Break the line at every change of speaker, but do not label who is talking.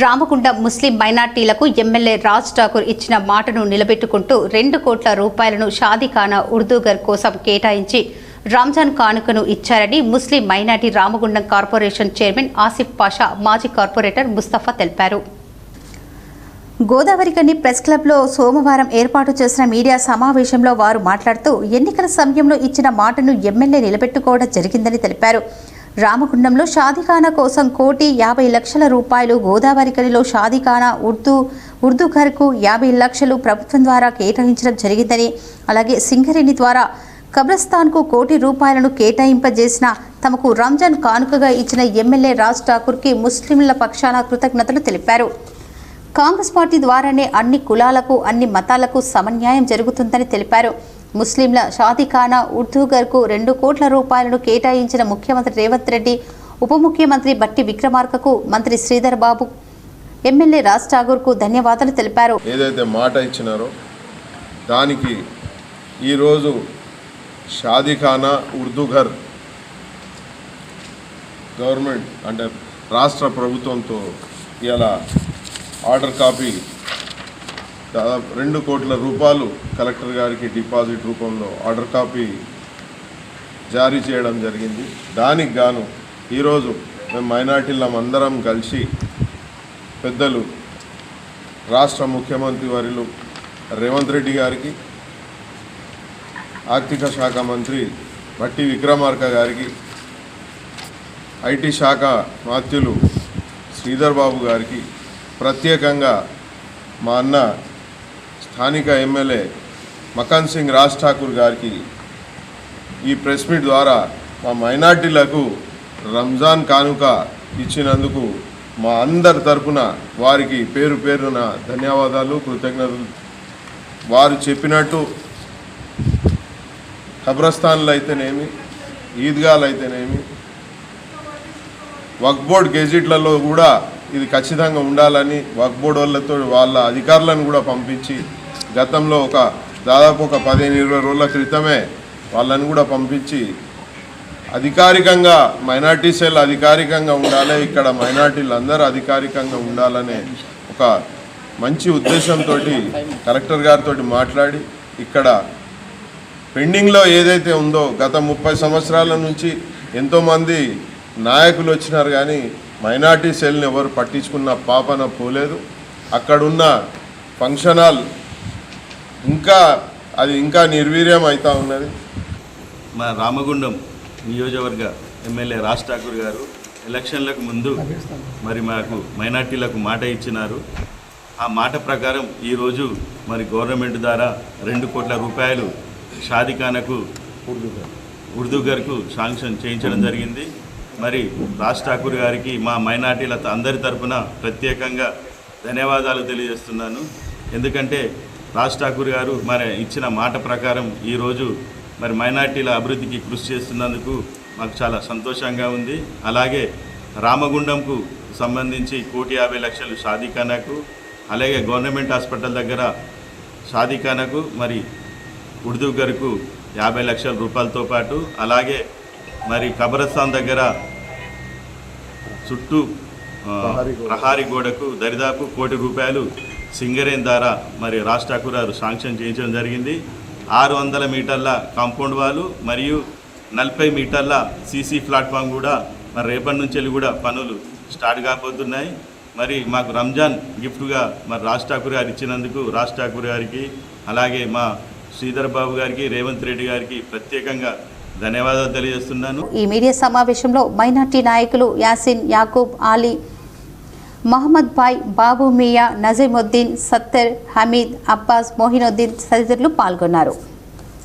రామగుండ ముస్లిం మైనార్టీలకు ఎమ్మెల్యే రాజ్ ఠాకూర్ ఇచ్చిన మాటను నిలబెట్టుకుంటూ రెండు కోట్ల రూపాయలను షాదీఖానా ఉర్దూగర్ కోసం కేటాయించి రంజాన్ కానుకను ఇచ్చారని ముస్లిం minority Ramagundam corporation chairman Asif Pasha మాజీ కార్పొరేటర్ ముస్తఫా తెలిపారు. గోదావరి గోదావరికని ప్రెస్ క్లబ్లో సోమవారం ఏర్పాటు చేసిన మీడియా సమావేశంలో వారు మాట్లాడుతూ ఎన్నికల సమయంలో ఇచ్చిన మాటను ఎమ్మెల్యే నిలబెట్టుకోవడం జరిగిందని తెలిపారు. రామగుండంలో షాదీఖానా కోసం కోటి యాభై లక్షల రూపాయలు గోదావరికనిలో షాదీఖానా ఉర్దూ ఉర్దూ ఘర్కు యాభై లక్షలు ప్రభుత్వం ద్వారా కేటాయించడం జరిగిందని అలాగే సింగరేణి ద్వారా కబ్రస్థాన్కు కోటి రూపాయలను కేటాయింపజేసిన తమకు రంజాన్ కానుకగా ఇచ్చిన ఎమ్మెల్యే రాజ్ ఠాకూర్కి ముస్లింల పక్షాన కృతజ్ఞతలు తెలిపారు. కాంగ్రెస్ పార్టీ ద్వారానే అన్ని కులాలకు అన్ని మతాలకు సమన్యాయం జరుగుతుందని తెలిపారు. ముస్లింల షాదిఖానా ఉర్దూగర్కు రెండు కోట్ల రూపాయలను కేటాయించిన ముఖ్యమంత్రి రేవంత్ రెడ్డి ఉప ముఖ్యమంత్రి బట్టి విక్రమార్కకు మంత్రి శ్రీధర్ బాబు ఎమ్మెల్యే రాజ్ ఠాగూర్కు ధన్యవాదాలు తెలిపారు.
ఏదైతే మాట ఇచ్చినారో దానికి ఈరోజు షాదిఖానా ఉర్దూఘర్ గవర్నమెంట్ అంటే రాష్ట్ర ప్రభుత్వంతో ఇలా ఆర్డర్ కాపీ దాదాపు రెండు కోట్ల రూపాయలు కలెక్టర్ గారికి డిపాజిట్ రూపంలో ఆర్డర్ కాపీ జారీ చేయడం జరిగింది. దానికి గాను ఈరోజు మేము మైనార్టీలం అందరం కలిసి పెద్దలు రాష్ట్ర ముఖ్యమంత్రి వర్యులు రేవంత్ రెడ్డి గారికి ఆర్థిక శాఖ మంత్రి భట్టి విక్రమార్క గారికి ఐటీ శాఖ మాత్యులు శ్రీధర్ బాబు గారికి ప్రత్యేకంగా మా అన్న స్థానిక ఎమ్మెల్యే మకాన్ సింగ్ రాజ్ ఠాకూర్ గారికి ఈ ప్రెస్ మీట్ ద్వారా మా మైనార్టీలకు రంజాన్ కానుక ఇచ్చినందుకు మా అందరి తరపున వారికి పేరు పేరున ధన్యవాదాలు కృతజ్ఞతలు. వారు చెప్పినట్టు ఖబ్రస్థాన్లు అయితేనేమి ఈద్గాలు అయితేనేమి వక్బోర్డ్ గెజిట్లలో కూడా ఇది ఖచ్చితంగా ఉండాలని వర్క్ బోర్డు వాళ్ళతో వాళ్ళ అధికారులను కూడా పంపించి గతంలో ఒక దాదాపు ఒక పదిహేను ఇరవై రోజుల క్రితమే వాళ్ళని కూడా పంపించి అధికారికంగా మైనార్టీ సెల్ అధికారికంగా ఉండాలి ఇక్కడ మైనార్టీలు అందరూ అధికారికంగా ఉండాలనే ఒక మంచి ఉద్దేశంతో కలెక్టర్ గారితో మాట్లాడి ఇక్కడ పెండింగ్లో ఏదైతే ఉందో గత ముప్పై సంవత్సరాల నుంచి ఎంతోమంది నాయకులు వచ్చినారు కానీ మైనార్టీ సెల్ని ఎవరు పట్టించుకున్న పాపన పోలేదు. అక్కడున్న ఫంక్షన్ హాల్ ఇంకా అది ఇంకా నిర్వీర్యం అవుతూ ఉన్నది.
మా రామగుండం నియోజకవర్గ ఎమ్మెల్యే రాజ్ ఠాకూర్ గారు ఎలక్షన్లకు ముందు మరి మాకు మైనార్టీలకు మాట ఇచ్చినారు. ఆ మాట ప్రకారం ఈరోజు మరి గవర్నమెంట్ ద్వారా రెండు కోట్ల రూపాయలు షాదిఖానకు ఉర్దూ గారికి శాంక్షన్ చేయించడం జరిగింది. మరి రాజ్ ఠాకూర్ గారికి మా మైనార్టీల అందరి తరపున ప్రత్యేకంగా ధన్యవాదాలు తెలియజేస్తున్నాను. ఎందుకంటే రాజ్ ఠాకూర్ గారు మరి ఇచ్చిన మాట ప్రకారం ఈరోజు మరి మైనార్టీల అభివృద్ధికి కృషి చేస్తున్నందుకు మాకు చాలా సంతోషంగా ఉంది. అలాగే రామగుండంకు సంబంధించి కోటి యాభై లక్షలు షాదీఖానాకు అలాగే గవర్నమెంట్ హాస్పిటల్ దగ్గర షాదీఖానాకు మరి ఉర్దూ గారికి యాభై లక్షల రూపాయలతో పాటు అలాగే మరి కబరస్థాన్ దగ్గర చుట్టూ ప్రహారీ గోడకు. దరిదాపు కోటి రూపాయలు సింగరేన్ ద్వారా మరి రాజ్ ఠాకూర్ గారు శాంక్షన్ చేయించడం జరిగింది. ఆరు వందల మీటర్ల కాంపౌండ్ వాలు మరియు నలభై మీటర్ల సీసీ ప్లాట్ఫామ్ కూడా మరి రేపటి నుంచి వెళ్ళి కూడా పనులు స్టార్ట్ కాబోతున్నాయి. మరి మాకు రంజాన్ గిఫ్ట్గా మరి రాజ్ ఠాకూర్ గారు ఇచ్చినందుకు రాజ్ ఠాకూర్ గారికి అలాగే మా శ్రీధర్ బాబు గారికి రేవంత్ రెడ్డి గారికి ప్రత్యేకంగా ధన్యవాదాలు తెలియజేస్తున్నాను.
ఈ మీడియా సమావేశంలో మైనార్టీ నాయకులు యాసిన్ యాకూబ్ ఆలీ మహమ్మద్ భాయ్ బాబు మియా నజీముద్దీన్ సత్తర్ హమీద్ అబ్బాస్ మోహినుద్దీన్ తదితరులు పాల్గొన్నారు.